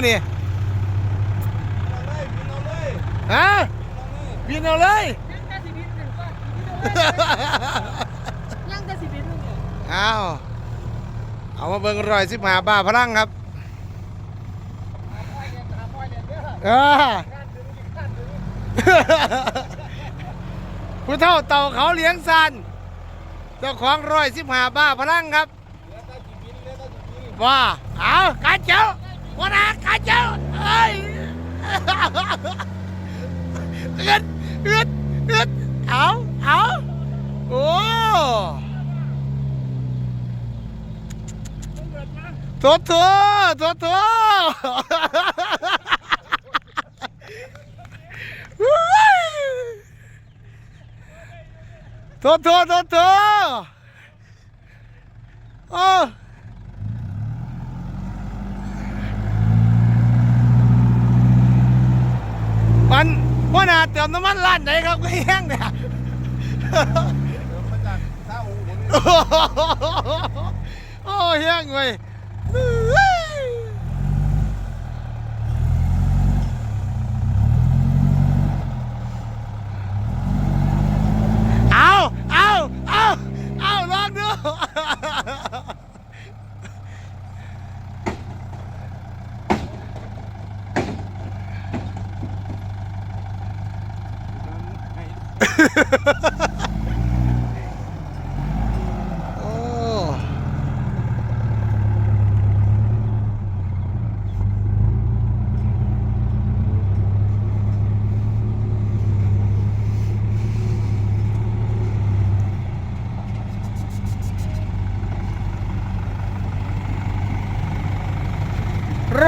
นี่ฮะบินเอาเลยยังแต่สิบินหนึ่งก็ยังแต่สิบินหนึ่งเนี่ยเอาเอามาเบิ่งรอยสิบหาบ้าพลังครับหาพ่อยเนี่ยหาพ่อยเนี่ยเด้อเออข้านถึงอีกข้านถึงผู้เท่าเต่าเขาเลี้ยงสันเจ้าของรอยสิบหาบ้าพลังครับว่าเอาการเจ้า วันนาการเจ้าเอ้ยเอื้อนเอื้อนเอื้อนเอาเอาโอ้โถโถโถโถโทษโทษโทษโทษโอ้มันพ่อ นาเติมน้ำมันร้านไหนครับก็แห้งเนี่ยโอ้โหโอ้แห้งเว้ยเอาเอาเอาเอาลองดูโอ้ ร้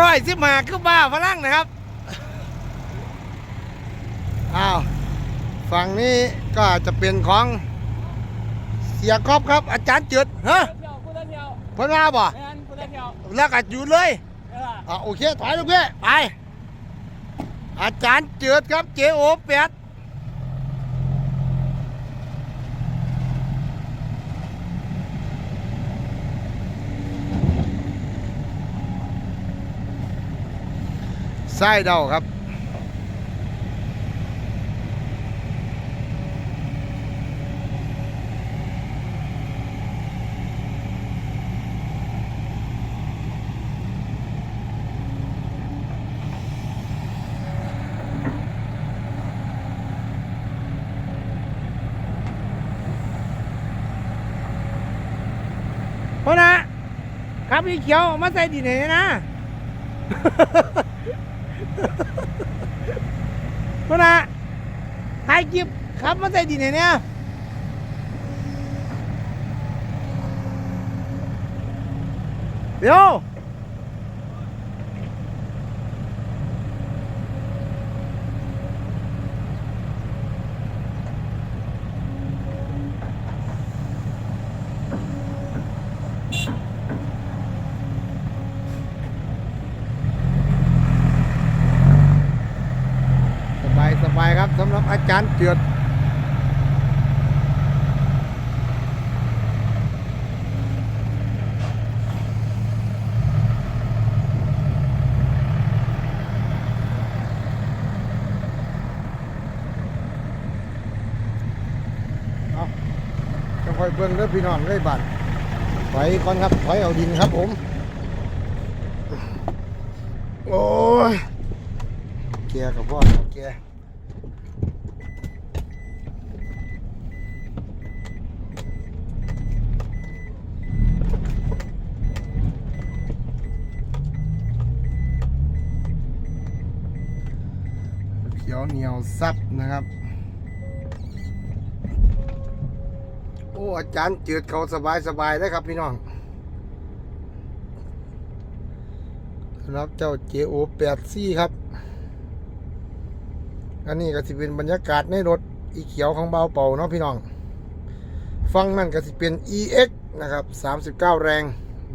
อยสิบมาคือบ้าพลังนะครับ อ้าว ฝั่งนี้ก็จะเป็นของเสียกอบครับ อาจารย์จืดฮะเที่ยวพูดเที่ยวเพิ่นมาบ่แมนพูดเที่ยวแล้วก็อยู่เลยเอออะโอเคถอยลูกพี่ไป อาจารย์จืดครับเจโอแปดไส้เดาครับ พ่อนะ ครับพี่เขียว มาใส่ดินไหนนะพ่อนะถ่ายคลิบครับมาใส่ดินไหนเนี่ยเดี๋ยวสบาย สบายครับสำหรับอาจารย์เจือดเอาจะคอยเบิ่งเด้อพี่น้องได้บัตรถอยก่อนครับถอยเอาดินครับผม โอ้ยเกียร์กับพ่อเกียร์เขียวเหนียวซับนะครับ โอ้อาจารย์จืดเขาสบายสบายได้ครับพี่น้องรับเจ้า JO 8 c ครับ อันนี้ก็สิเป็นบรรยากาศในรถอีเขียวของเบาเป่าเนาะพี่น้อง ฟังนั่นก็สิเป็น EX นะครับ 39 แรง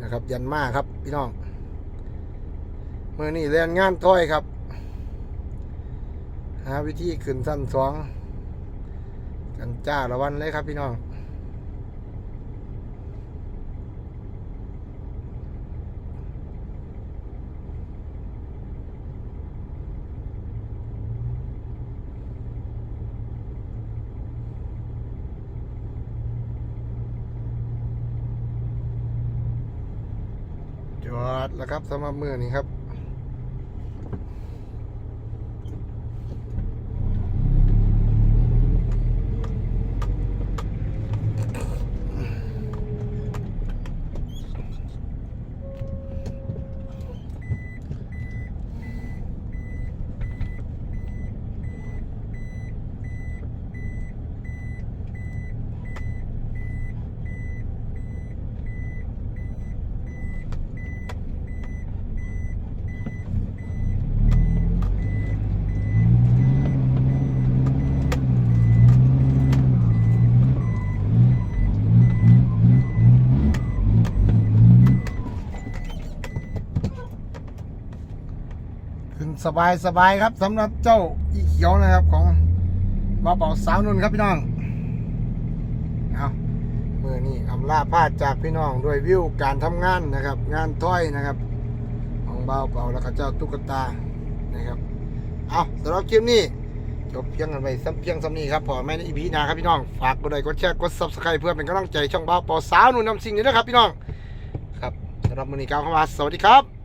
นะครับ ยันมาครับพี่น้องเมื่อนี้เรียนงานถ้อยครับ หาวิธีขึ้นสั้นสองกันจ้าละวันเลยครับพี่น้องจอดแล้วครับสำหรับมือนี้ครับ สบายสบายครับสำหรับเจ้าอีเขียวนะครับของบาเป่าสาวนุ่นครับพี่น้องเอาเมื่อนี้อำลาพาดจากพี่น้องด้วยวิวการทำงานนะครับ งานถ้อยนะครับ ของบาเป่าแล้วก็เจ้าตุ๊กตานะครับเอาสำหรับคลิปนี้จบเพียงกันไปซ้ำเพียงซ้ำนี้ครับพอแม่ในอีพีนาครับพี่น้องฝากกดไลค์กดแชร์กดซับสไครต์เพื่อเป็นกำลังใจช่องบ่าเป่าสาวนุ่นนำสิ่งนี้นะครับพี่น้องครับสำหรับมือนี้กล่าวคำว่าสวัสดีครับ